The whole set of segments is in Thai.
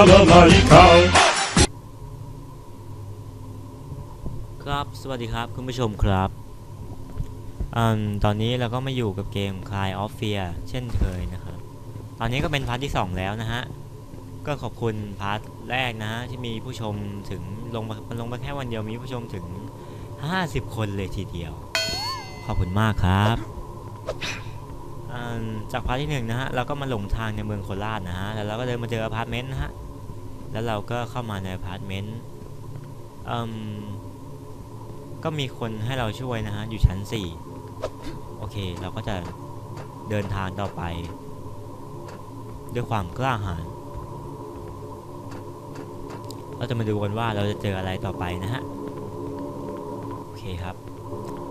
Balalaika. ครับ สวัสดีครับ คุณผู้ชมครับอืมตอนนี้เราก็มาอยู่กับเกม Cry of Fear เช่นเคยนะครับ ตอนนี้ก็เป็นพาร์ทที่ 2 แล้วนะฮะ ก็ขอบคุณพาร์ทแรกนะฮะ ที่มีผู้ชมถึงลงมาลงมาแค่วันเดียวมีผู้ชมถึง 50 คนเลยทีเดียว ขอบคุณมากครับจากพาร์ทที่หนึ่งนะฮะเราก็มาหลงทางในเมืองโคราชนะฮะแล้วเราก็เดินมาเจออพาร์ตเมนต์นะฮะ แล้วเราก็เข้ามาในอพาร์ตเมนต์อืมก็มีคนให้เราช่วยนะฮะ อยู่ชั้น 4 โอเค เราก็จะเดินทางต่อไป ด้วยความกล้าหาญเราจะมาดูกันว่าเราจะเจออะไรต่อไปนะฮะ โอเคครับ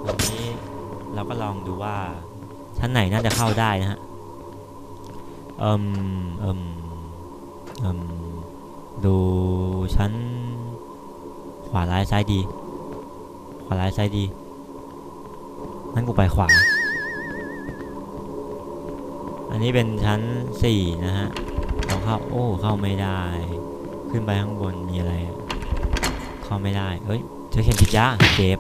วันนี้เราก็ลองดูว่า ชั้นไหนน่าจะเข้าได้นะฮะ เอิมเอิมเอิม ดูชั้น ขวาร้ายซ้ายดี ขวาร้ายซ้ายดีนั่นกูไปขวา อันนี้เป็นชั้นสี่นะฮะเราเข้าโอ้เข้าไม่ได้ ขึ้นไปข้างบนมีอะไร เข้าไม่ได้เอ้ยเจอเข็มฉีดยาเจ็บ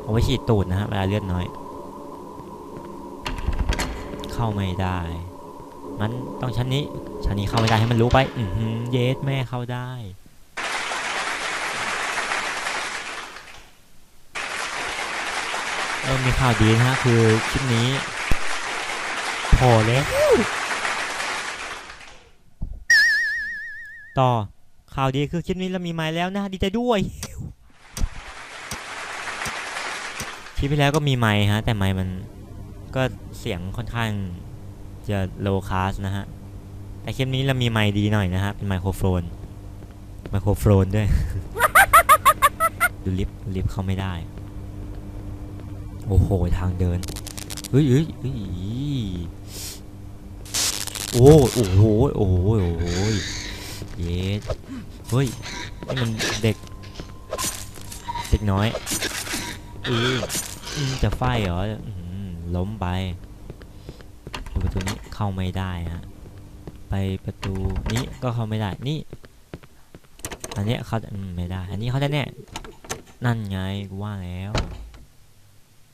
เอาไว้ฉีดตูดนะฮะเวลาเลือดน้อย เข้าไม่ได้ มันต้องชั้นนี้ ชั้นนี้เข้าไม่ได้ให้มันรู้ไป อืเยสแม่เข้าได้เออมีข่าวดีนะฮะคือคลิปนี้ พอแล้วต่อข่าวดีคือคลิปนี้เรามีไม้แล้วนะดีใจด้วยคลิปที่แล้วก็มีไม้ฮะ แต่ไม้มันก็เสียงค่อนข้าง จะโลคาสนะฮะ แต่คลิปนี้เรามีไม้ดีหน่อยนะฮะ เป็นไมโครโฟน ไมโครโฟนด้วย ดูลิฟต์ลิฟต์เข้าไม่ได้ โอ้โห ทางเดินเฮ้ยเฮ้ยเฮ้ยโอ้โอ้โหโอ้โหโอ้โหเย็ดเฮ้ยนี่มันเด็ก เด็กน้อยอือจะไฟเหรอล้มไปูประตูนี้เข้าไม่ได้ฮะไปประตูนี้ก็เข้าไม่ได้นี่อันเนี้ยเขาไม่ได้ อันนี้เขาได้แน่นั่นไงกูว่าแล้ว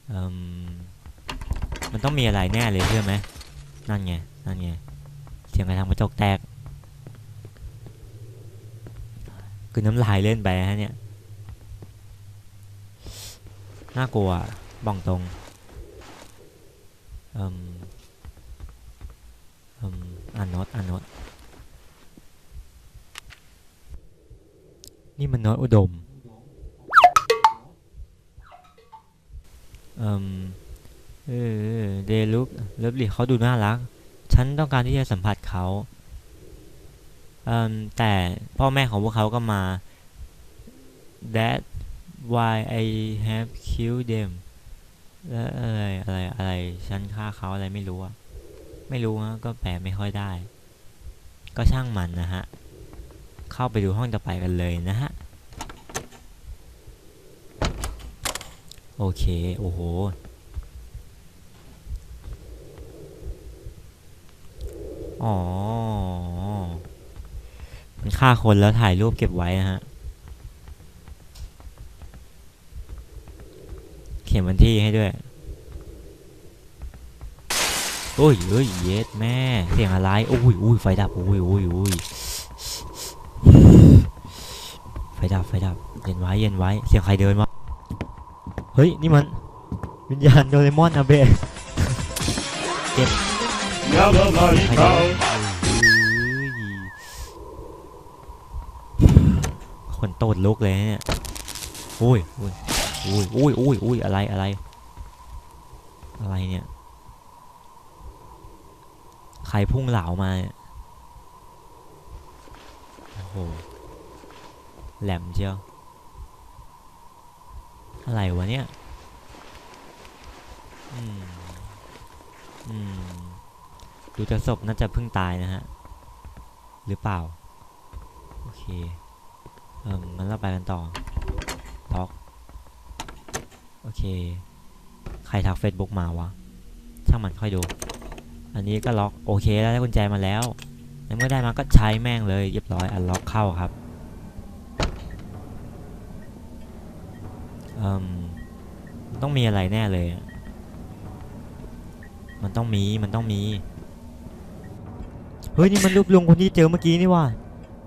เอ่มมันต้องมีอะไรแน่เลยใช่ไหมนั่นไงนั่นไงเสียงกระทางกระจกแตกคือน้ำลายเล่นไปฮะเนี่ยน่ากลัวบ้องตรงเอ่ม อ่านโนตอ่านโนตนี่มันโน้ตอุดมเอ่มเออเดลุกเลิฟลี่เขาดูน่ารัก ฉันต้องการที่จะสัมผัสเขาเอ่มแต่พ่อแม่ของพวกเขาก็มา that why I have killed them แล้วอะไรอะไรอะไร ฉันฆ่าเขาอะไรไม่รู้อะ ไม่รู้ฮะก็แปลไม่ค่อยได้ ก็ช่างมันนะฮะ เข้าไปดูห้องต่อไปกันเลยนะฮะ โอเค โอ้โห อ๋อ มันฆ่าคนแล้วถ่ายรูปเก็บไว้นะฮะ เขียนวันที่ให้ด้วย โอ้ยเอ้ยเย็ดแม่เสียงอะไรโอ้ยอุ้ยไฟดับโอ้ยโอ้ยโอ้ยไฟดับไฟดับเย็นไว้เย็นไว้เสียงใครเดินวะเฮ้ยนี่มันวิญญาณโดเรมอนอาเบะ Balalaika. คนโตดลุกเลยเนี่ยอุ้ยอุ้ยอุ้ยอุ้ยอุ้ยอุ้ยอะไรอะไรอะไรเนี่ย รพุ่งเหลามาโอ้โหแหลมเชียว อะไรวะเนี่ย อืม อืม ดูจากศพน่าจะเพิ่งตายนะฮะ หรือเปล่า โอเค เอองั้นเราไปกันต่อล็อก โอเค ใครทักเฟซบุ๊กมาวะ ช่างมันค่อยดู อันนี้ก็ล็อกโอเคแล้วได้กุญแจมาแล้วในเมื่อได้มาก็ใช้แม่งเลยเรียบร้อยอันล็อกเข้าครับอืมต้องมีอะไรแน่เลย มันต้องมีมันต้องมีเฮ้ยนี่มันรูปลุงคนที่เจอเมื่อกี้นี่ว่า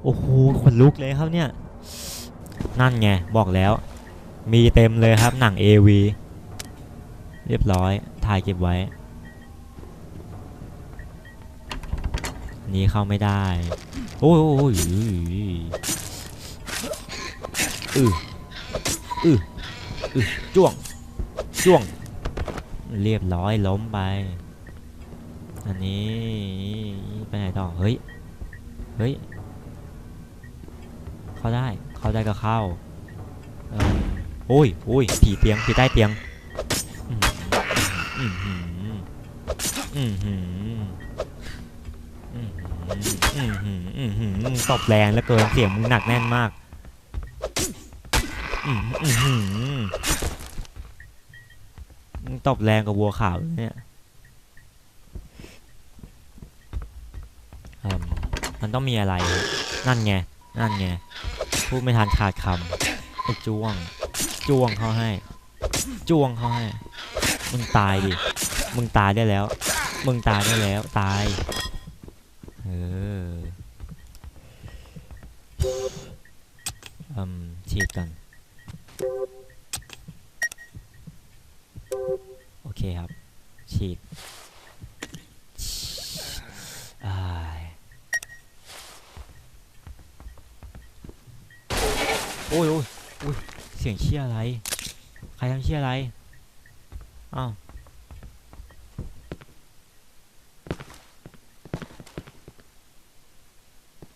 โอ้โหขนลุกเลยครับเนี่ย นั่นไงบอกแล้ว มีเต็มเลยครับหนัง AV เรียบร้อยถ่ายเก็บไว้ นี้เข้าไม่ได้ โอ้ยโอ้ยอืออืออือจ้วงจ้วง เรียบร้อยล้มไป อันนี้ไปไหนต่อ เฮ้ย เฮ้ย เข้าได้ เข้าได้ก็เข้าโอ้ยโอ้ยผีเตียงผีใต้เตียง อืมอืมอืมอืมอืมอืมอืมอืมอืมอืม ตบแรงแล้วเกินเสียงมึงหนักแน่นมากมึงตบแรงกับวัวขาวเนี่ยมมันต้องมีอะไร นั่นไง นั่นไง พูดไม่ทันขาดคำไอ้จ้วง จ้วงเขาให้ จ้วงเขาให้ มึงตายดิ มึงตายได้แล้ว มึงตายได้แล้ว ตาย เอออืมฉีดกัน โอเคครับ ฉีดอ้ายโอ้ยโอ้ยโอ้ยเสียงเชี่ยอะไร ใครทำเชี่ยอะไร อ้าว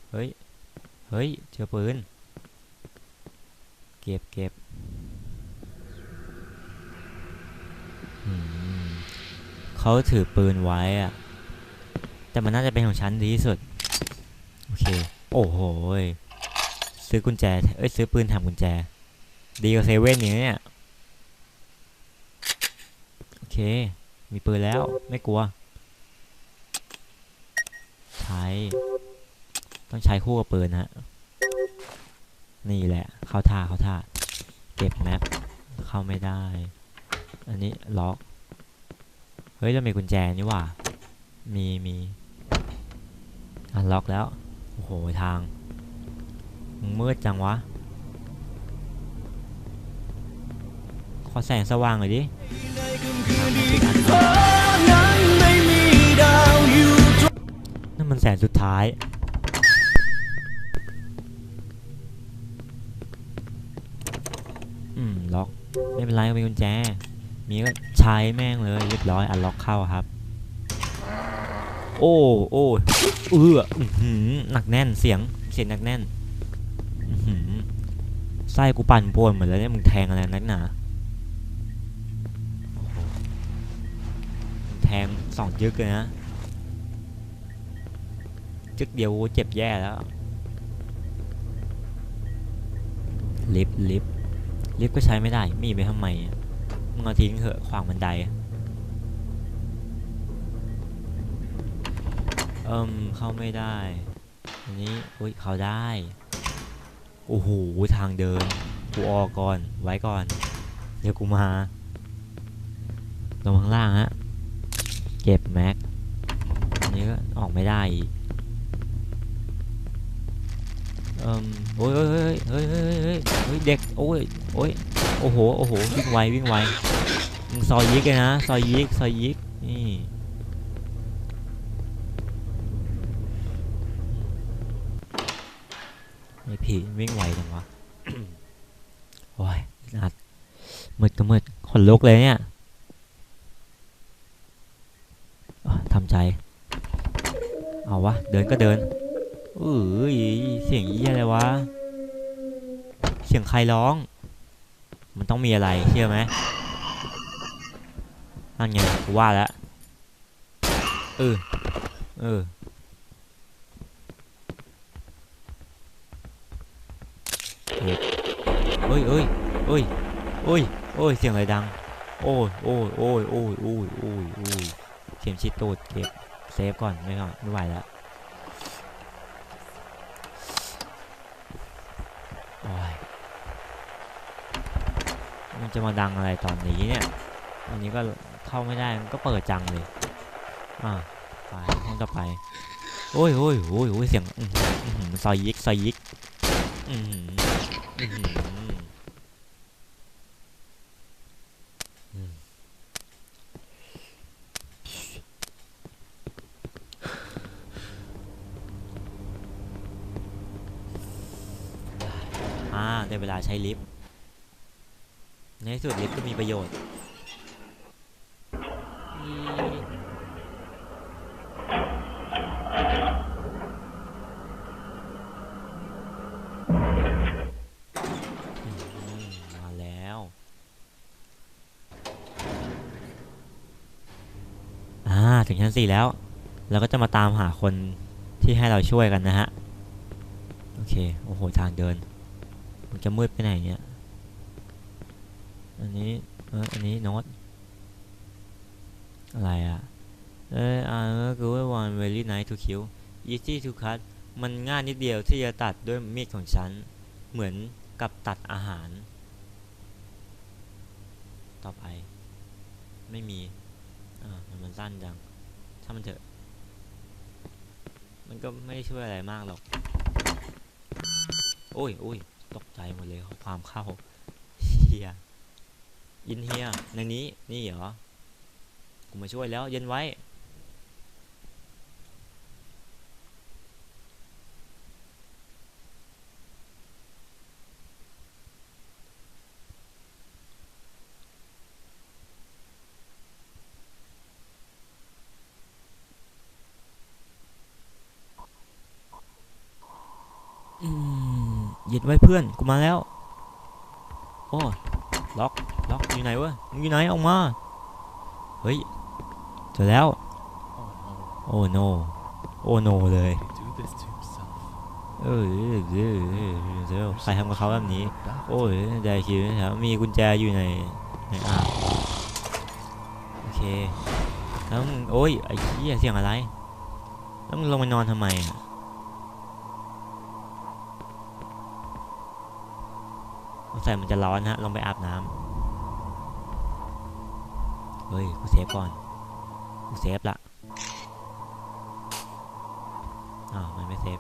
เฮ้ย เฮ้ย เจอปืน เก็บเก็บเขาถือปืนไว้อะแต่มันน่าจะเป็นของฉันดีที่สุด โอเค โอ้โห ซื้อกุญแจ เอ้ย ซื้อปืนแถมกุญแจ ดีกว่าเซเว่นอย่างเนี้ย มีปืนแล้วไม่กลัว ใช้ ต้องใช้คู่กับปืนฮะ นี่แหละ เข้าท่าเข้าท่า เก็บแมปเข้าไม่ได้ อันนี้ล็อก เฮ้ยเรามีกุญแจนี่ว่า มีมีอันล็อกแล้ว โอ้โหทางมืดจังวะ ขอแสงสว่างหน่อยดิ นั่นมันแสนสุดท้าย อืม ล็อก ไม่เป็นไรก็มีกุญแจ มีก็ใช้แม่งเลยเรียบร้อยอันล็อกเข้าครับ โอ้โอ้เอออื้อหือหนักแน่นเสียงเสียงหนักแน่นอื้อหือไส้กูปั่นป่วนหมดแล้วเนี่ยมึงแทงอะไรนักหนา มึงแทงสองยึกเลยนะจึกเดียวกูเจ็บแย่แล้ว ลิฟต์ลิฟต์ลิฟต์ก็ใช้ไม่ได้ มีไปทำไมมึงเอาทิ้งเถอะขวางบันไดเอิมเข้าไม่ได้อันนี้อุ้ยเข้าได้ โอ้โหทางเดินกูออกก่อนไว้ก่อน เดี๋ยวกูมาลงข้างล่างฮะ เก็บแม็กอันนี้ก็ออกไม่ได้อีกเอิมโอ้ยเฮ้ยเฮ้ยเฮ้ยเฮ้ยเฮ้ยเด็กโอ้ยโอ้ยโอ้โหโอ้โหวิ่งไววิ่งไวซอยยิกเลยนะซอยยิกซอยยิกนี่ไอ้ผีวิ่งไวจังวะโอ้ยนัดมืดก็มืดขนลุกเลยเนี่ยอะทำ ใจ เอาวะ เดินก็เดินเอ้ยเสียงเยี่ยอะไรวะ เสียงใครร้อง มันต้องมีอะไรเชื่อไหมนั่นไงกูว่าแล้วเออ เออ เอ้ยเอ้ยเอ้ยเอ้ยเอ้ยเสียงอะไรดัง โอ้ยโอ้ยโอ้ยโอ้ยโอ้ยโอ้ยโอ้ย เสียงชิดโตดเก็บเซฟก่อนไม่ก่อนไม่ไหวแล้วมันจะมาดังอะไรตอนนี้เนี่ยอันนี้ก็เข้าไม่ได้มันก็เปิดจังเลยอ่าไปห้องต่อไปโอ้ยโอ้ยโอ้ยโอ้ยเสียงอื้อหืออื้อหือซอยยิกซอยยิกอือหืออื้อหืออืม อ่าได้เว ลาใช้ลิฟต์ในที่สุดลิฟต์ก็มีประโยชน์มาแล้วอ่าถึงชั้นสี่แล้วเราก็จะมาตามหาคนที่ให้เราช่วยกันนะฮะ โอเค โอ้โห ทางเดิน มันจะมืดไปไหนเนี่ย อันนี้เอออันนี้โน้ตอะไรอะ เอออ่าก็คือว่า one very nice to kill easy to cut มันง่ายนิดเดียวที่จะตัดด้วยมีดของฉัน เหมือนกับตัดอาหาร ต่อไป ไม่มี อ่า มันมันสั้นจัง ถ้ามันเถอะ มันก็ไม่ได้ช่วยอะไรมากหรอก โอ้ยโอ้ย ตกใจหมดเลยความเข้าเฮียยินเฮียในนี้นี่เหรอกูมาช่วยแล้วเย็นไว้ ไว้เพื่อนกูมาแล้วโอ้ล็อกล็อกอยู่ไหนวะมึงอยู่ไหนออกมาเฮ้ยเจอแล้วโอ้โนโอ้โนเลยเออเออเออเออเดี๋ยวใครทำกับเขาแบบนี้ โอ้ยได้คิวนะครับมีกุญแจอยู่ในในอ่างโอเคแล้วมึงโอ้ยไอ้เหี้ยเสียงอะไร แล้วมึงลงไปนอนทำไมอะ สงสัยมันจะร้อนฮะลงไปอาบน้ำเฮ้ยกูเซฟก่อนกูเซฟละอ้าวมันไม่เซฟ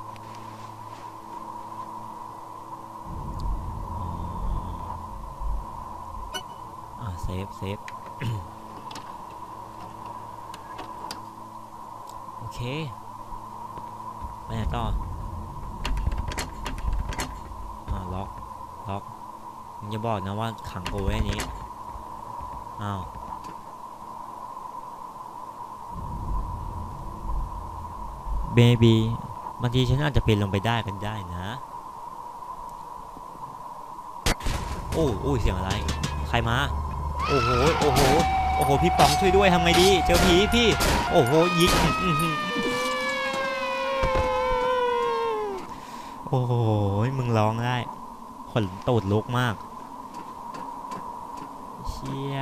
อ๋ออ่าเซฟเซฟโอเคไปไหนต่อ อ่าล็อก ล็อก มึงจะบอกนะว่าขังกูไว้นี้ อ้าว เบบีบางทีฉันอาจจะเป็นลงไปได้กันได้นะ โอ้โอ้ยเสียงอะไร ใครมา โอ้โห โอ้โห โอ้โห พี่ป๋องช่วยด้วยทำไงดี เจอผีพี่ โอ้โห ยิงอื้อหือโอ้โห มึงร้องได้ขนตูดลุกมาก ชี่ย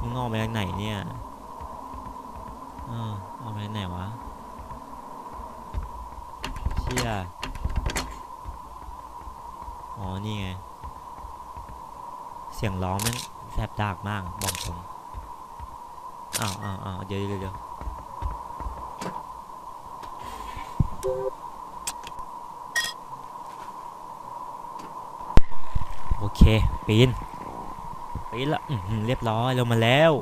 มึงออกมาจากไหนเนี่ยเออออกมาจากไหนวะเชี่ยอ๋อ นี่ไง เสียงร้องม่งแสบดากมากบอกตรงอ้าวอ้าวอ้าวเดี๋ยวเดี๋ยวเดี๋ยวโอเค ปีน ปีละเรียบร้อยลงมาแล้ว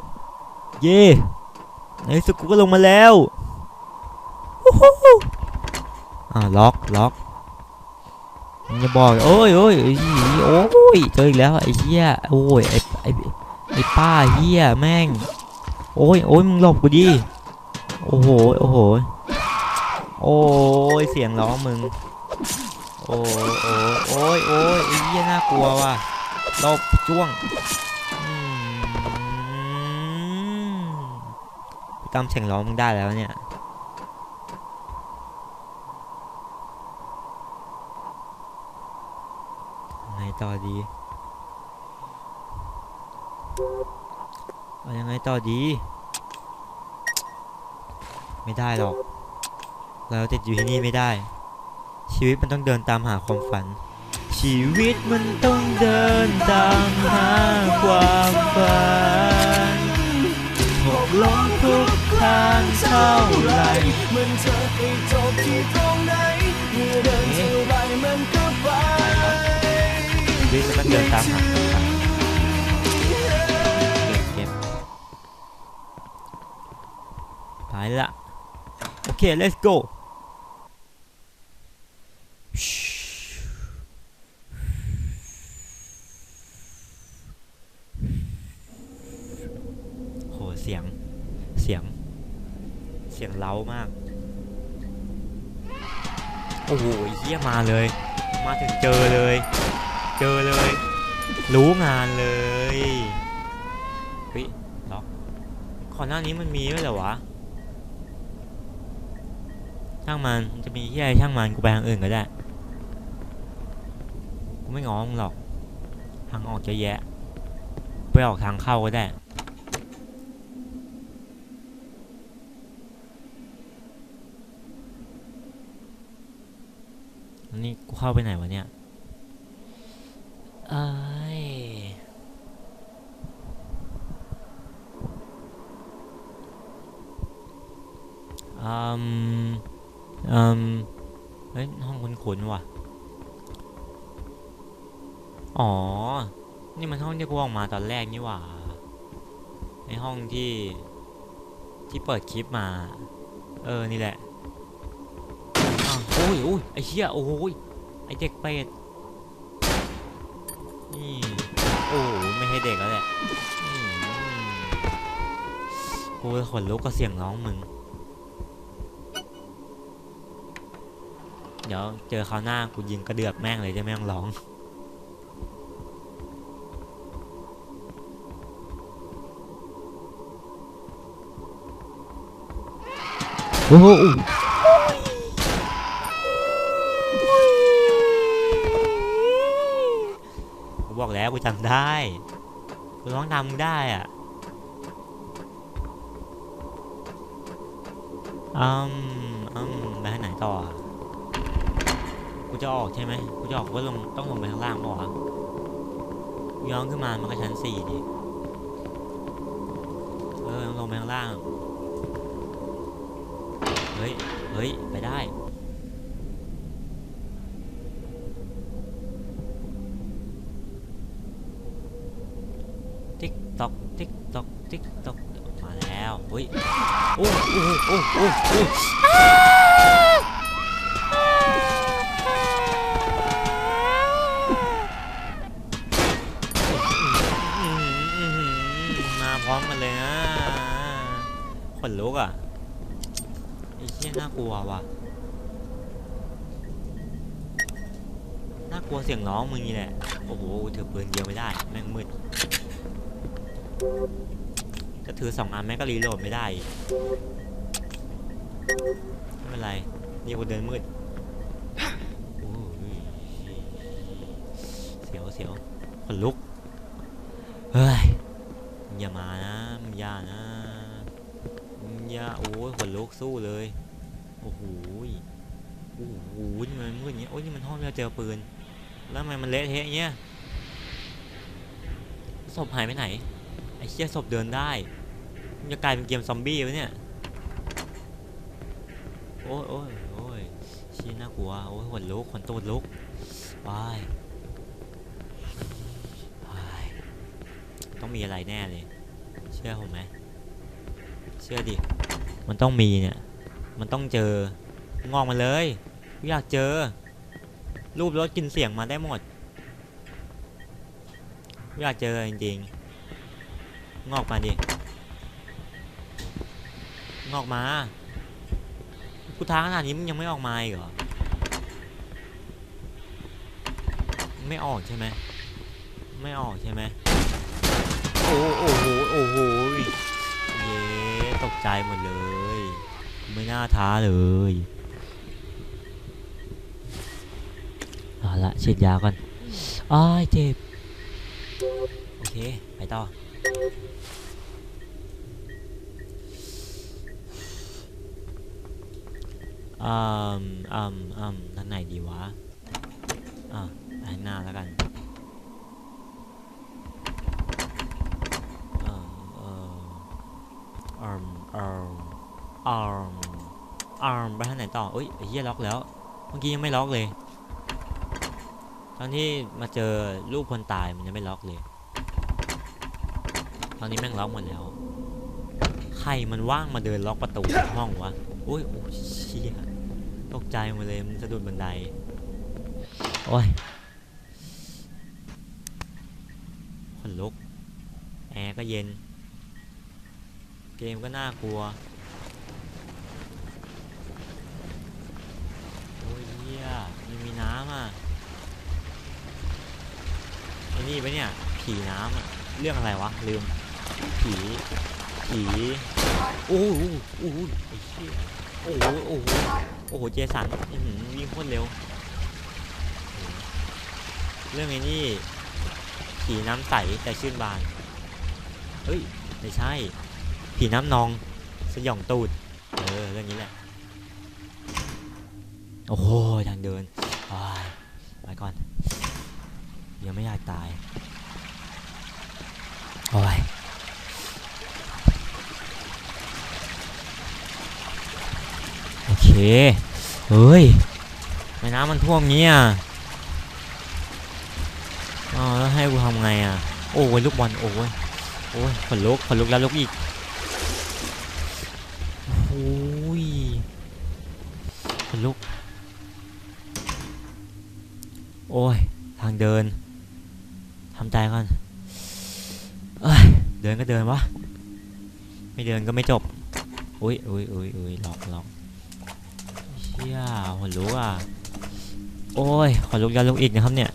เย่ในที่สุดกูก็ลงมาแล้ววู้หูอ่าล็อกล็อกมึงจะบอกโอ้ยโอ้ยไอ้เหี้ยโอ้ยเจออีกแล้วไอ้เหี้ยโอ้ยไอ้ไอ้ไอ้ป้าเหี้ยแม่งโอ้ยโอ้ยมึงหลบกูดิโอ้โหโอ้โหโอ้ยเสียงร้องมึงโอ้โอ้โอ้ยโอ้ยไอ้เหี้ยน่ากลัวว่ะหลบจ้วงอืมพี่ ตามเสียงร้องมึงได้แล้วเนี่ยไงต่อดีเอายังไงต่อดี ไม่ได้หรอก เราติดอยู่ที่นี่ไม่ได้ ชีวิตมันต้องเดินตามหาความฝัน ชีวิตมันต้องเดินตามหาความฝันหกล้มทุก ครั้งเท่าไหรมันเธอไปจบที่ตรงไหนเมื่อเดินเท่าไรมันก็ไปวิตมันต้องเดินตามหาเก็บเก็บไปละโอเค let's go โห เสียง เสียง เสียงเล้ามาก โอ้โหเฮียมาเลย มาถึงเจอเลย เจอเลย รู้งานเลยเฮ้ยล็อกก่อนหน้านี้มันมีด้วยเหรอวะ ช่างมันจะมีที่อะไรช่างมันกูไปทางอื่นก็ได้กูไม่งอมึงหรอก ทางออกจะแยะ ไปออกทางเข้าก็ได้ อั นนี้กูเข้าไปไหนวะเนี่ยเอ้ยอืมอืมเฮ้ยห้องคุ้นๆว่ะ อ๋อ นี่มันห้องที่กูออกมาตอนแรกนี่หว่าในห้องที่ที่เปิดคลิปมา เออ นี่แหละ ไอ้เชี่ยโอ้ยไอ้เด็กเป็ดนี่โอ้ไม่ใช่เด็กแล้วแหละกูขนลุกก็เสียงร้องมึง เดี๋ยวเจอคราวหน้ากูยิงกระเดือกแม่งเลยจะแม่งร้องโอ้โห บอกแล้วกูจำได้กูร้องนำได้อะอืมอืมไปทางไหนต่อ กูจะออกใช่ไหมกูจะออกก็ลงต้องลงไปข้างล่างเปล่าวะย้อนขึ้นมา มันก็ชั้นสี่ดิ เออต้องลงไปข้างล่าง เฮ้ย เฮ้ย ไปได้ ติ๊กตอกติ๊กตอกติ๊กตอกมาแล้วเฮ้ยโอ้โอ้โอ้โอ้โอ้มาพร้อมกันเลยนะขนลุกอะไอ้เชี่ยน่ากลัวว่ะน่ากลัวเสียงร้องมึงนี่แหละโอ้โหถือปืนเดียวไม่ได้แม่งมืด จะถือสองอันแม่งก็รีโหลดไม่ได้อีกไม่เป็นไร นี่กูเดินมืดโอ้ยเสียวเสียวขนลุก เฮ้ยมึงอย่ามานะมึงอย่านะยาโอ้ยขนลุกสู้เลย โอ้โหยโอ้โหนี่มันมืดอย่างเงี้ย โอ้ยนี่มันห้องที่เราเจอปืน แล้วทำไมมันเละเทะอย่างเงี้ยศพหายไปไหนไอ้เชี่ยศพเดินได้มันจะกลายเป็นเกมซอมบี้วะเนี่ยโอ้ยโอ้ยโอ้ยชี่ยน่ากลัวโอ้ยขนลุกขนตูดลุกวายว้ายต้องมีอะไรแน่เลย เชื่อผมไหมเชื่อดิมันต้องมีเนี่ยมันต้องเจองอกมาเลยอยากเจอ รูปรถกินเสียงมาได้หมดอยากเจอจริงๆ งอกมาดิ งอกมา กูท้าขนาดนี้มึงยังไม่ออกมาอีกเหรอ ไม่ออกใช่ไหม ไม่ออกใช่ไหม โอ้โอ้โห โอ้โห เย้ตกใจหมดเลย ไม่น่าท้าเลยเอาละฉีดยาก่อนอ้ายเจ็บ โอเค ไปต่อ อืมอืมอืมทางไหนดีวะ อะไปข้หน้าแล้วกันเออเอออาร์มอาร์มอาร์มอาร์มไปทางไหนต่อเอ้ยไอ้เหี้ยล็อกแล้ว เมื่อกี้ยังไม่ล็อกเลย ตอนที่มาเจอรูปคนตายมันยังไม่ล็อกเลย อนนี้แม่งล็อกหมดแล้ว ใครมันว่างมาเดินล็อกประตูห้องวะโอ้ยโอ้ยเชี่ยตกใจหมดเลยมันสะดุดบันได โอ้ยขนลุก แอร์ก็เย็น เกมก็น่ากลัว โอ้ยเหี้ยมันมีน้ำอะไอ้นี่ปะเนี่ย ผีน้ำอะ เรื่องอะไรวะ ลืม ผีผีโอ้โหโอ้โหไอ้เหี้ยโอ้โหโอ้โหโอ้โหเจสันวิ่งโคตรเร็ว เรื่องไอ้นี่ผีน้ำใสแต่ชื่นบานเฮ้ยไม่ใช่ ผีน้ำนองสยองตูดเออเรื่องนี้แหละโอ้โหทางเดินไปก่อนยังไม่อยากตายโอ้ย โอ เคเฮ้ยไม่น้ำมันท่วมงี้อะอ๋อแล้วให้กูทำไงอะ โอ้ยลูกบอลโอ้ยโอ้ยขนลุกขนลุกแล้วลุกอีกโอ้ยขนลุก โอ้ย ทางเดินทำใจก่อนเอ้ยเดินก็เดินวะไม่เดินก็ไม่จบอุ้ยอุ้ยอุ้ยอุ้ยหลอกหลอก ชี่ยขนลุกอะ โอ้ยขนลุกแล้วลุกอีกนะครับเนี่ย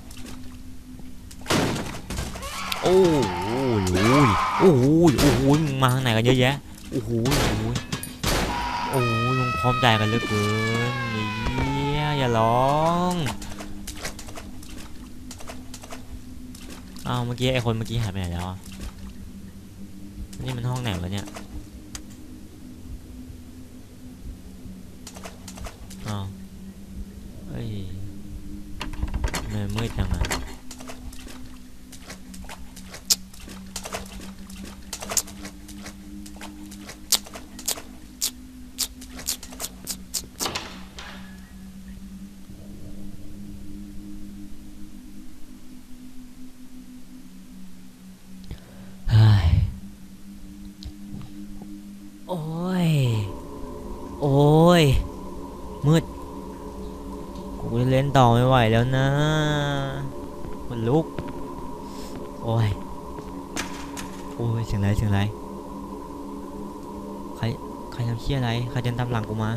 โอ้โหโอ้โหโอ้โหมึงมาทางไหนกันเยอะแยะ โอ้โหโอ้โหโอ้โหลุงพร้อมใจกันเหลือเกินเฮียอย่าร้องอ้าวเมื่อกี้ไอคนเมื่อกี้หายไปไหนแล้วนี่มันห้องไหนวะเนี่ย ต่อไม่ไหวแล้วนะมันลุก โอ้ย โอ้ยเสียงไรเสียงไร ใคร ใครทำเชี่ยอะไร ใครเดินตามหลังกูมา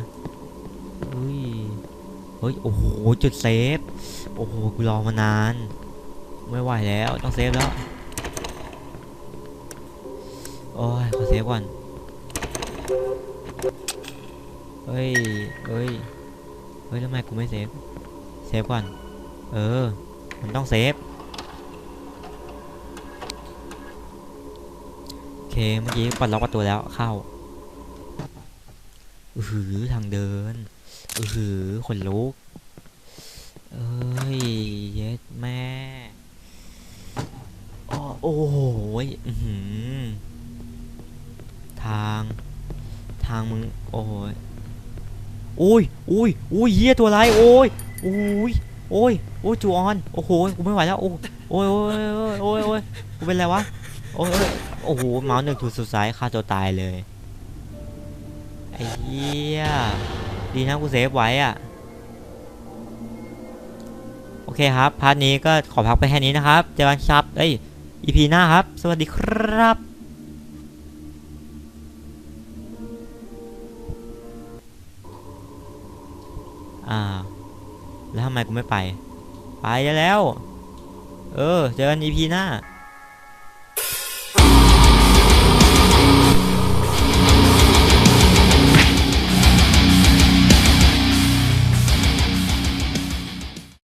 เฮ้ย เฮ้ย โอ้โห จุดเซฟ โอ้โห กูรอมานาน ไม่ไหวแล้ว ต้องเซฟแล้ว โอ้ย ขอเซฟก่อนเฮ้ย เฮ้ย เฮ้ยทำไมกูไม่เซฟ เซฟก่อน เออ มันต้องเซฟ โอเค เมื่อกี้ปลดล็อกประตูแล้วเข้า อือหือทางเดิน อือหือขนลุก เอ้ย เย็ดแม่อ้อโอ้โหยอือหือทาง ทางมึง โอ้ยอุ้ยอุ้ยอุ้ยเหี้ยตัวอะไรโอ้ย อุ้ยโอ้ยโอ้ยจูออนโอ้โหกูไม่ไหวแล้วโอ้โอ้ยโอ้ยโอ้ยโอ้ยโอ้ยกูเป็นไรวะโอ้ยโอ้โหเมาส์หนึ่งถูกสุดสายฆ่าตัวตายเลยไอ้เหี้ยดีนะกูเซฟไว้อะโอเคครับ พาร์ทนี้ก็ขอพักไปแค่นี้นะครับเจอกันครับเอ้ย EP หน้าครับ สวัสดีครับอ่า แล้วทำไมกูไม่ไป ไปได้แล้ว เออ เจอกันอีพีหน้า